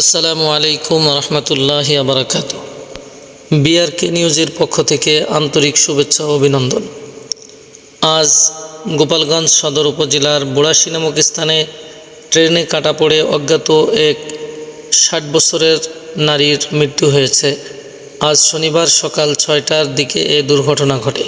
আসসালামু আলাইকুম রহমতুল্লাহ আবরাকাত। বিআরকে নিউজের পক্ষ থেকে আন্তরিক শুভেচ্ছা অভিনন্দন। আজ গোপালগঞ্জ সদর উপজেলার বুড়াশি নামক স্থানে ট্রেনে কাটা পড়ে অজ্ঞাত এক ষাট বছরের নারীর মৃত্যু হয়েছে। আজ শনিবার সকাল ছয়টার দিকে এ দুর্ঘটনা ঘটে।